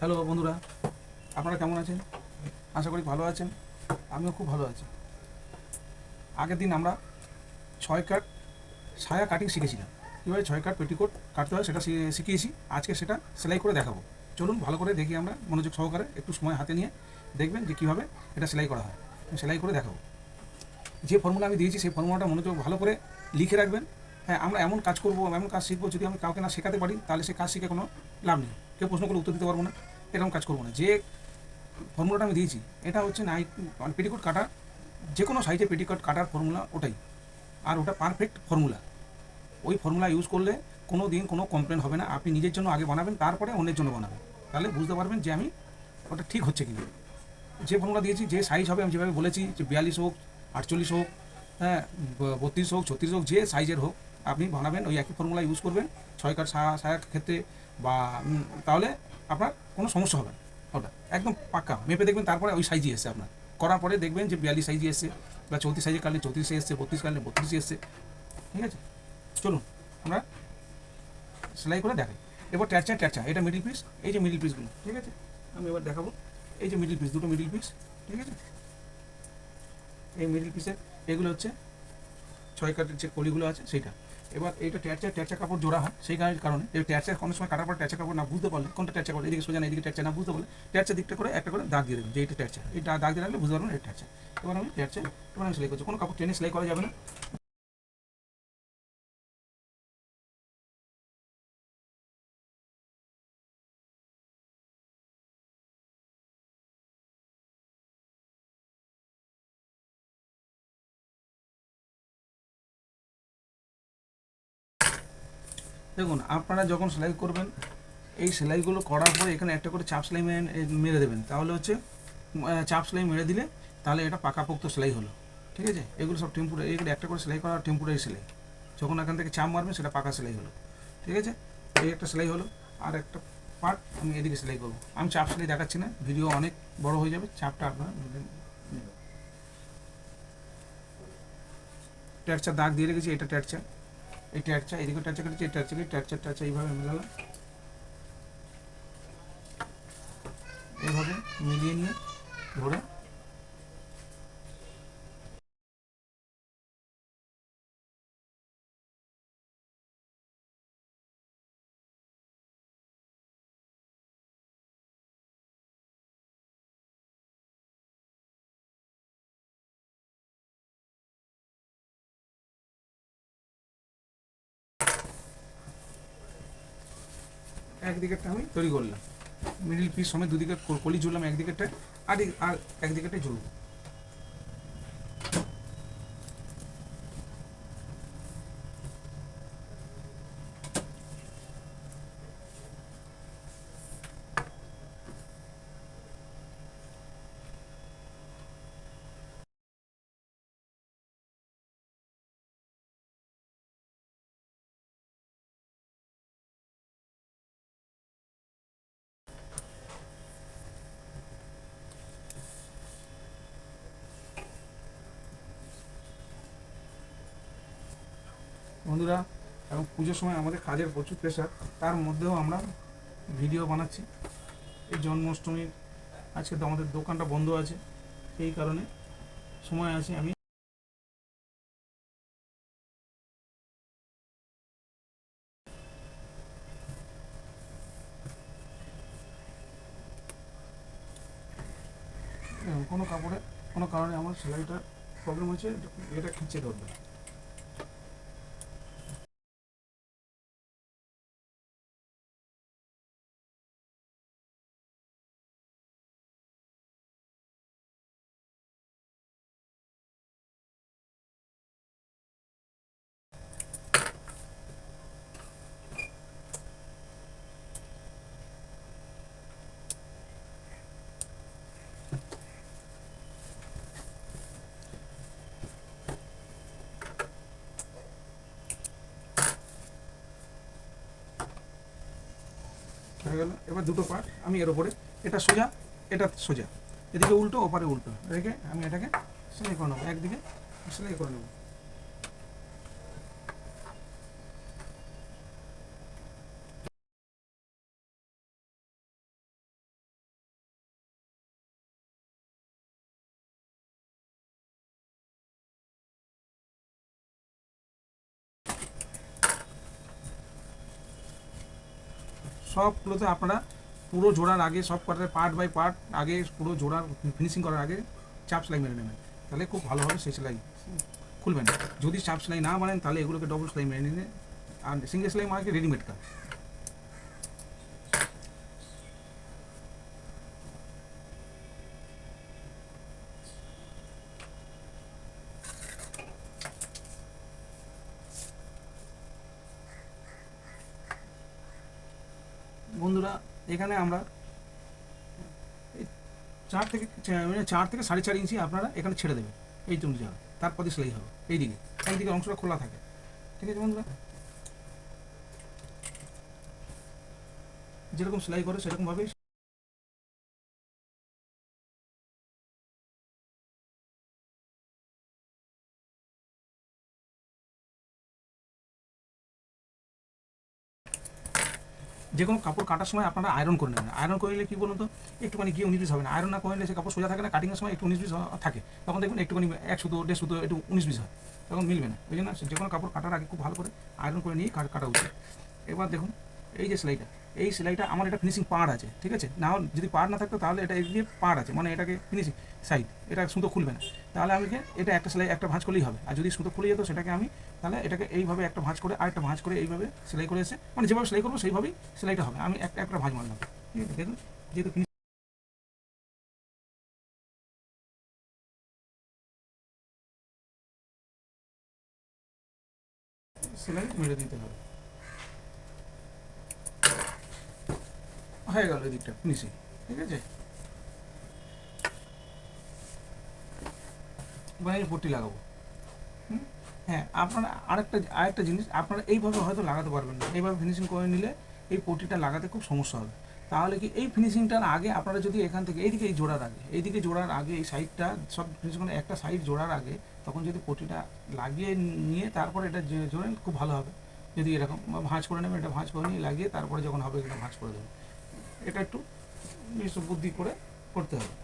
Hello বন্ধুরা, আপনারা কেমন আছেন? আশা করি ভালো আছেন, আমিও খুব ভালো আছি। আগের দিন আমরা ছয় কাট সায়া কাটিং শিখেছিলাম। কীভাবে ছয় কাট পেটিকোট কাটতে হয়, সেটা শিখিয়েছি। আজকে সেটা সেলাই করে দেখাবো। চলুন ভালো করে দেখি আমরা, মনোযোগ সহকারে, একটু সময় হাতে নিয়ে দেখবেন যে কীভাবে এটা সেলাই করা হয়। সেলাই করে দেখাবো। যে ফর্মুলা আমি দিয়েছি, সেই ফর্মুলাটা মনোযোগ ভালো করে লিখে রাখবেন। হ্যাঁ আমরা এমন কাজ করব, এমন কাজ শিখব যদি আমি কাউকে না শেখাতে পারি, তাহলে সে কাজ শিখে কোনো লাভ নেই। কেউ প্রশ্ন করে উত্তর দিতে পারব না, এরকম কাজ করব না। যে ফর্মুলাটা আমি দিয়েছি, এটা হচ্ছে নাইট মানে পেটিকোট কাটার, যে কোনো সাইজে পেটিকোট কাটার ফর্মুলা ওটাই। আর ওটা পারফেক্ট ফর্মুলা ওই ফর্মুলা ইউজ করলে কোনো দিন কোনো কমপ্লেন হবে না। আপনি নিজের জন্য আগে বানাবেন, তারপরে অন্যের জন্য বানাবেন। তাহলে বুঝতে পারবেন যে আমি ওটা ঠিক হচ্ছে কিনা। যে ফর্মুলা দিয়েছি, যে সাইজ হবে আমি যেভাবে বলেছি, যে বিয়াল্লিশ হোক, আটচল্লিশ হোক হ্যাঁ বত্রিশ হোক, ছত্রিশ হোক, যে সাইজের হোক আপনি বানাবেন, ওই একই ফর্মুলা ইউজ করবেন, ছয় কাঠ সায়া সায়ার ক্ষেত্রে বা তাহলে আপনার কোনো সমস্যা হবে না। ওটা একদম পাক্কা। মেপে দেখবেন, তারপরে ওই সাইজই এসছে আপনার। করার পরে দেখবেন যে বিয়াল্লিশ সাইজে এসছে বা চৌত্রিশ সাইজে কাটলে চৌত্রিশে এসছে, বত্রিশ কাটলে বত্রিশে এসছে। ঠিক আছে? চলুন, আমরা সেলাই করে দেখাই। এবার ট্যাচা ট্যাচা, এটা মিডিল পিস এই যে মিডিল পিসগুলো ঠিক আছে? আমি এবার দেখাবো। এই যে মিডিল পিস দুটো মিডিল পিস ঠিক আছে? এই মিডিল পিসের এগুলো হচ্ছে ছয় কাঠের যে কলিগুলো আছে, সেইটা। এবার এইটা ট্যাচা ট্যাচা কাপড় জোড়া হয়, সেই কারণে- এই ট্যাচা কোনো সময় কাটার পর ট্যাচা কাপড় না বুঝতে পারলে কোনটা ট্যাচা কাপড় এদিকে সোজা না, এদিকে ট্যাচা না, বুঝতে পারলে ট্যাচা দিকটা করে একটা করে দাগ দিয়ে দেবেন, যে এইটা ট্যাচা। এই দাগ দিয়ে রাখলে বুঝতে পারবেন এটা ট্যাচা। এবার আমি ট্যাচা এবার আমি সেলাই করছি। কোনো কাপড় টেনে সেলাই করা যাবে না। দেখুন, আপনারা যখন সেলাই করবেন, এই সেলাইগুলো করার পরে এখানে একটা করে চাপ সেলাই মেরে- দেবেন। তাহলে হচ্ছে চাপ সেলাই মেরে দিলে তাহলে এটা পাকাপোক্ত সেলাই হলো। ঠিক আছে? এগুলো সব টেম্পুরারি এগুলো একটা করে সেলাই করা টেম্পুরারি সেলাই। যখন এখান থেকে চাপ মারবেন, সেটা পাকা সেলাই হলো। ঠিক আছে? এই একটা সেলাই হলো। আর একটা পার্ট আমি এদিকে সেলাই করব। আমি চাপ সেলাই দেখাচ্ছি না, ভিডিও অনেক বড় হয়ে যাবে, চাপটা আপনারা নেবেন। ট্যারচার দাগ দিয়ে রেখেছি, এটা ট্যারচার এই ট্যারচা এদিকে ট্যারচা কেটেছি এই ট্যারচা কেটে ট্যারচা এইভাবে মেলালাম। এইভাবে মিলিয়ে নিয়ে ধরে একদিকেরটা আমি তৈরি করলাম। মিডিল পিস সময় দুদিকে কলি জুড়লাম একদিকেরটা আর আর একদিকেরটাই জুড়ব বন্ধুরা, এবং পুজোর সময় আমাদের কাজের প্রচুর প্রেশার তার মধ্যেও আমরা ভিডিও বানাচ্ছি। এই জন্মাষ্টমীর, আজকে তো আমাদের দোকানটা বন্ধ আছে, সেই কারণে সময় আছে আমি কোনো কাপড়ে, কোনো কারণে আমার সেলাইটার প্রবলেম হচ্ছে এটা খিঁচে ধরবে হয়ে গেল। এবার দুটো পার্ট আমি এর উপরে। এটা সোজা এটা সোজা। এদিকে উল্টো, ওপারে উল্টো। রেখে আমি এটাকে সেলাই করে নেব। একদিকে সেলাই করে নেব। সবগুলোতে আপনারা পুরো জোড়ার আগে সব কটাতে পার্ট বাই পার্ট আগে পুরো জোড়ার ফিনিশিং করার আগে চাপ সেলাই মেরে নেবেন। তাহলে খুব ভালোভাবে সেই সেলাই। খুলবেন। যদি চাপ সেলাই না বানেন তাহলে এগুলোকে ডবল সেলাই মেরে নিলে। আর সিঙ্গেল সেলাই মানে রেডিমেড কাজ বন্ধুরা এখানে আমরা চার থেকে মানে চার থেকে সাড়ে চার ইঞ্চি আপনারা এখানে ছেড়ে দেবেন। এই জন্য জায়গা তারপরে সেলাই হবে। এইদিকে। একদিকে অংশটা খোলা থাকে। ঠিক আছে বন্ধুরা? যেরকম সেলাই করে সেরকমভাবেই যে কোনো কাপড় কাটার সময় আপনারা আয়রন করে নেবেন। আয়রন করলে কি বলুন তো? একটুখানি গিয়ে উনিশ বিশ হবে না। আয়রন না করলে সে কাপড় সোজা থাকে না কাটিংয়ের সময় একটু উনিশ বিশ থাকে। তখন দেখবেন একটুখানি এক সুতো, দেড় সুতো, একটু উনিশ বিশ হয়। তখন মিলবে না। ওই জন্য যে কোনো কাপড় কাটার আগে খুব ভালো করে আয়রন করে নিয়ে কাটা উচিত। এবার দেখুন, এই যে সেলাইটা এই সেলাইটা, আমার এটা ফিনিশিং পাড় আছে, ঠিক আছে? না যদি পাড় না থাকতো, তাহলে এটা এদিকে পাড় আছে মানে এটাকে ফিনিশিং সাইড এটা সুতো খুলবে না। তাহলে আমি এটা একটা সেলাই, একটা ভাঁজ করলেই হবে। আর যদি সুতো খুলে যেত, সেটাকে আমি তাহলে এটাকে এইভাবে একটা ভাঁজ করে, আরেকটা ভাঁজ করে এইভাবে সেলাই করে এসে মানে যেভাবে সেলাই করব, সেইভাবেই সেলাইটা হবে। আমি একটা একটা ভাঁজ মারলাম। ঠিক আছে? দেখুন, যেহেতু সেলাই মেরে দিতে হবে। হয়ে গেল দিকটা ফিনিশিং ঠিক আছে? বাইরে পট্টি লাগাবো। হ্যাঁ আপনারা আরেকটা আরেকটা জিনিস, আপনারা এইভাবে হয়তো লাগাতে পারবেন না। এইভাবে ফিনিশিং করে নিলে এই পট্টিটা লাগাতে খুব সমস্যা হবে। তাহলে কি এই ফিনিশিংটার আগে আপনারা যদি এখান থেকে, এইদিকে এই জোড়ার আগে, এইদিকে জোড়ার আগে, এই সাইডটা সব ফিনিশিং একটা সাইড জোড়ার আগে, তখন যদি পট্টিটা লাগিয়ে নিয়ে তারপরে এটা জোড়েন, খুব ভালো হবে। যদি এরকম ভাঁজ করে নেবেন, এটা ভাঁজ করে নিয়ে লাগিয়ে তারপরে যখন হবে এটা ভাঁজ করে দেবেন। এটা একটু নিজস্ব বুদ্ধি করে করতে হবে।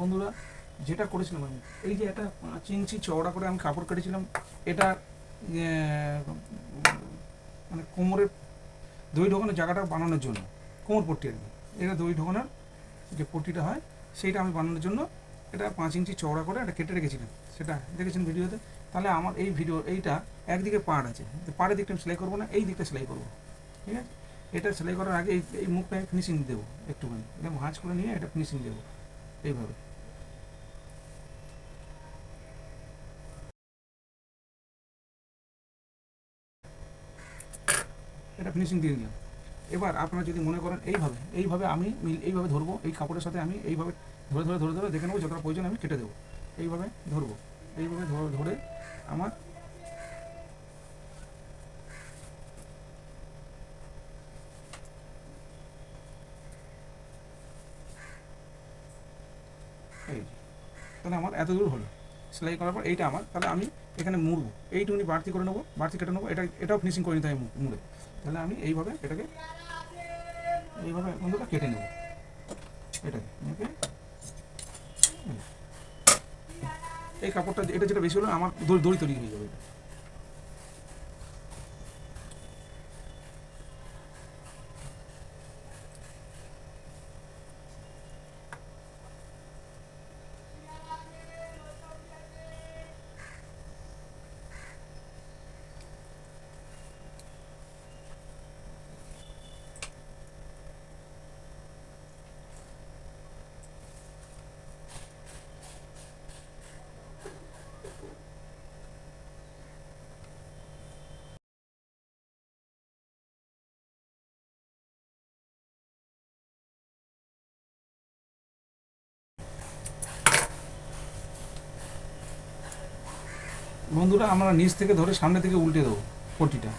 বন্ধুরা, যেটা করেছিলাম আমি, এই যে একটা পাঁচ ইঞ্চি চওড়া করে আমি কাপড় কেটেছিলাম, এটা মানে কোমরের দই ঢোকানোর জায়গাটা বানানোর জন্য, কোমর পট্টি আর কি। এটা দই ঢোকানোর যে পট্টিটা হয়, সেইটা আমি বানানোর জন্য এটা পাঁচ ইঞ্চি চওড়া করে এটা কেটে রেখেছিলাম। সেটা দেখেছেন ভিডিওতে? তাহলে আমার এই ভিডিও, এইটা একদিকে পাড় আছে। পাড়ের দিকটা আমি সেলাই করব না, এই দিকটা সেলাই করব। ঠিক আছে? এটা সেলাই করার আগে এই মুখটা ফিনিশিং দেবো একটুখানি। এটা ভাঁজ করে নিয়ে এটা ফিনিশিং দেবো, এইভাবে। এটা ফিনিশিং দিয়ে দিলাম। এবার আপনারা যদি মনে করেন এইভাবে এইভাবে আমি মিল, এইভাবে ধরবো, এই কাপড়ের সাথে আমি এইভাবে ধরে ধরে ধরে ধরে দেখে নেব যতটা প্রয়োজন আমি কেটে দেবো। এইভাবে ধরবো, এইভাবে ধরে ধরে আমার এই তাহলে আমার এত দূর হলো। সেলাই করার পর এইটা আমার। তাহলে আমি এখানে মুড়বো। এইটুকুনি বাড়তি করে নেব, বাড়তি কেটে নেব। এটা, এটাও ফিনিশিং করে নিতে মু- মুড়ে। তাহলে আমি এইভাবে এটাকে, এইভাবে বন্ধুটা কেটে নেব। এটাকে এই। কাপড়টা, এটা যেটা বেশি হলো, আমার দড়ি তৈরি হয়ে যাবে এটা। বন্ধুরা, আমরা নিচ থেকে ধরে সামনে থেকে উল্টে দেবো পটিটা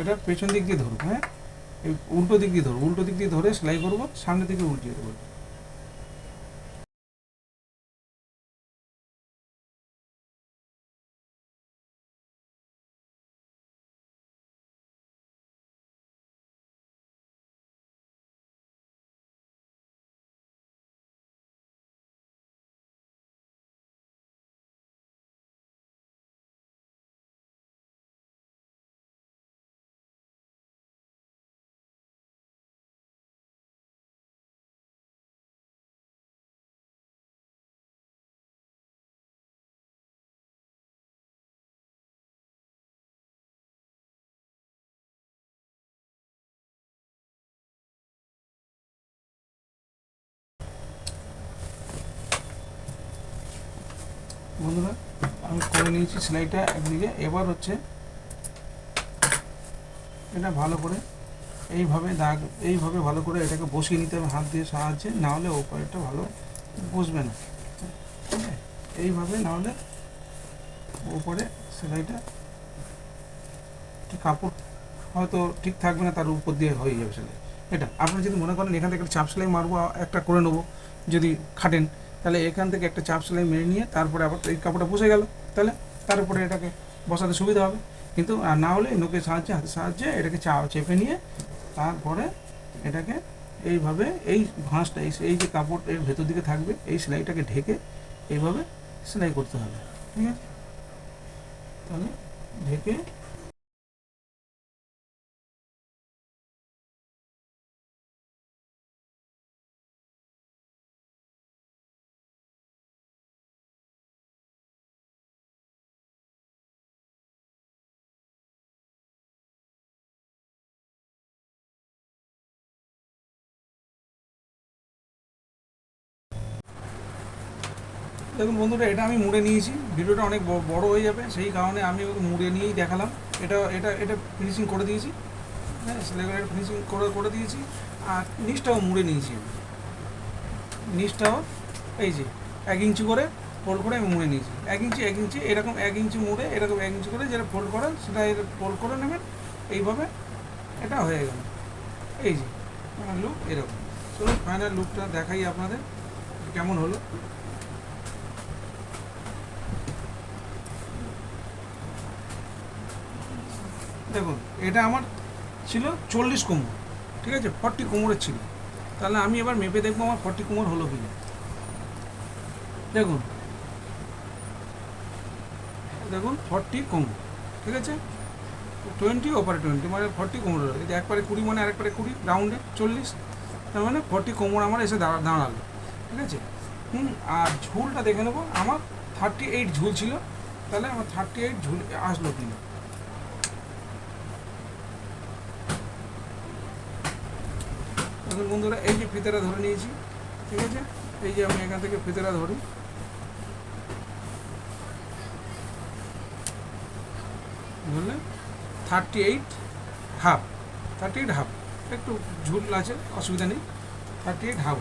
এটা পেছন দিক দিয়ে ধরবো হ্যাঁ? উল্টো দিক দিয়ে ধরবো উল্টো দিক দিয়ে ধরে সেলাই করব, সামনে থেকে উল্টিয়ে দেবো। বন্ধুরা, আমি করে নিয়েছি সেলাইটা একদিকে। এবার হচ্ছে এটা ভালো করে এইভাবে দাগ, এইভাবে ভালো করে এটাকে বসিয়ে নিতে হবে হাত দিয়ে সাহায্যে, না হলে ওপরেরটা ভালো বসবে না? এইভাবে, না হলে ওপরে সেলাইটা কাপড় হয়তো ঠিক থাকবে না, তার উপর দিয়ে হয়ে যাবে সেলাই। এটা আপনি যদি মনে করেন এখান থেকে চাপ সেলাই মারবো, একটা করে নেব, যদি খাটেন তাহলে এখান থেকে একটা চাপ সেলাই মেরে নিয়ে তারপরে আবার এই কাপড়টা বসে গেল। তাহলে তার উপরে এটাকে বসাতে সুবিধা হবে। কিন্তু, আর না হলে নোকের সাহায্যে, হাতের সাহায্যে এটাকে চা চেপে নিয়ে তারপরে এটাকে এইভাবে এই ভাঁজটা এই এই যে কাপড় এর ভেতর দিকে থাকবে, এই সেলাইটাকে ঢেকে এইভাবে সেলাই করতে হবে। ঠিক আছে? তাহলে ঢেকে দেখুন বন্ধুরা, এটা আমি মুড়ে নিয়েছি। ভিডিওটা অনেক বড় হয়ে যাবে, সেই কারণে আমি ওকে মুড়ে নিয়েই দেখালাম। এটা এটা এটা ফিনিশিং করে দিয়েছি। হ্যাঁ সেলেগুলো ফিনিশিং করে করে দিয়েছি। আর নিচটাও মুড়ে নিয়েছি আমি। নিচটাও, এই যে, এক ইঞ্চি করে ফোল্ড করে আমি মুড়ে নিয়েছি। এক ইঞ্চি এক ইঞ্চি, এরকম এক ইঞ্চি মুড়ে, এরকম এক ইঞ্চি করে যেটা ফোল্ড করেন সেটা ফোল্ড করে নেবেন। এইভাবে এটা হয়ে গেল। এই যে লুক এরকম। চলুন ফাইনাল লুকটা দেখাই আপনাদের, কেমন হলো। দেখুন, এটা আমার ছিল চল্লিশ কোমর, ঠিক আছে? ফর্টি কোমরের ছিল। তাহলে আমি এবার মেপে দেখব আমার ফর্টি কোমর হলো কি না। দেখুন দেখুন, ফর্টি কোমর, ঠিক আছে? টোয়েন্টি ওপারে টোয়েন্টি মানে ফর্টি কোমর হলো। যদি একবারে কুড়ি মানে আরেকবারে কুড়ি, রাউন্ডে চল্লিশ, তার মানে ফর্টি কোমর আমার এসে দাঁড়া, দাঁড়াল, ঠিক আছে? হুম, আর ঝুলটা দেখে নেব, আমার থার্টি এইট ঝুল ছিল। তাহলে আমার থার্টি এইট ঝুল আসলো কিনা এখন বন্ধুরা, এই যে ফিতেরা ধরে নিয়েছি, ঠিক আছে? এই যে আমি এখান থেকে ফিতেরা ধরি। বুঝলেন thirty eight half thirty eight half একটু ঝুল আছে, অসুবিধা নেই। থার্টি এইট হাফ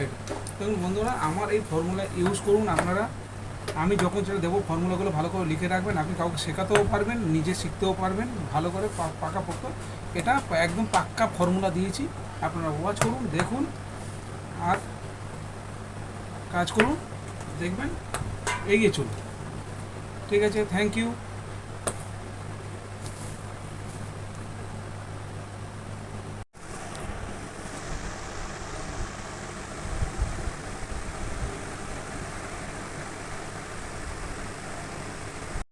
এইটা দেখুন বন্ধুরা, আমার এই ফর্মুলা ইউজ করুন আপনারা। আমি যখন সেটা দেবো ফর্মুলাগুলো ভালো করে লিখে রাখবেন। আপনি কাউকে শেখাতেও পারবেন, নিজে শিখতেও পারবেন, ভালো করে পাকা পোক্ত এটা একদম পাক্কা ফর্মুলা দিয়েছি। আপনারা ওয়াচ করুন দেখুন আর কাজ করুন দেখবেন এগিয়ে চলুন। ঠিক আছে থ্যাংক ইউ